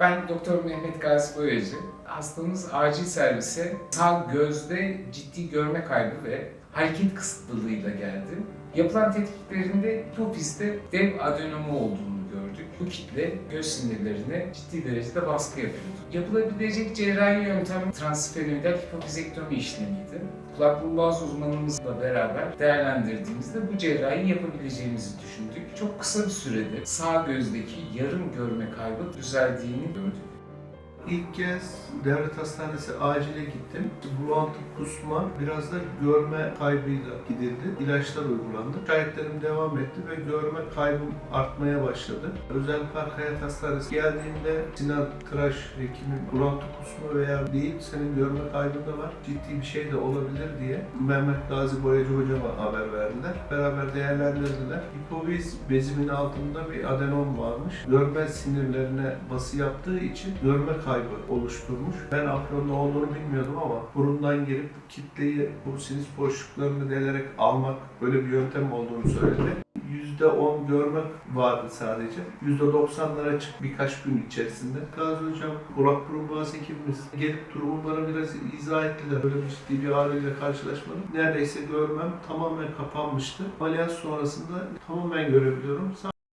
Ben Doktor Mehmet Gazi Boyacı. Hastamız acil servise sağ gözde ciddi görme kaybı ve hareket kısıtlılığıyla geldi. Yapılan tetkiklerinde hipofizde dev adenomu olduğunu gördük. Bu kitle göz sinirlerine ciddi derecede baskı yapıyordu. Yapılabilecek cerrahi yöntem transfenoidal hipofizektomi işlemiydi. Kulak burun uzmanımızla beraber değerlendirdiğimizde bu cerrahi yapabileceğimizi düşündük. Çok kısa bir sürede sağ gözdeki yarım görme kaybı düzeldiğini gördük. İlk kez devlet hastanesi acile gittim. Bulantı, kusma, biraz da görme kaybıyla gidildi. İlaçlar uygulandı. Şahitlerim devam etti ve görme kaybım artmaya başladı. Özel Park Hayat Hastanesi geldiğinde Sinan Tıraş hekimi bulantı kusma veya değil senin görme kaybın da var. Ciddi bir şey de olabilir diye Mehmet Gazi Boyacı hocama haber verdiler. Beraber değerlendirdiler. Hipofiz bezimin altında bir adenom varmış. Görme sinirlerine bası yaptığı için görme kaybı oluşturmuş. Ben afyonda olduğunu bilmiyordum ama burundan girip kitleyi bu sinüs boşluklarını delerek almak böyle bir yöntem olduğunu söyledi. %10 görmek vardı sadece. %90'lara çık birkaç gün içerisinde. Gazi Hocam, Burak Burun Boğaz hekimimiz gelip durumu bana biraz izah ettiler. Böyle bir ciddi bir ağrıyla karşılaşmadım. Neredeyse görmem tamamen kapanmıştı. Ameliyat sonrasında tamamen görebiliyorum.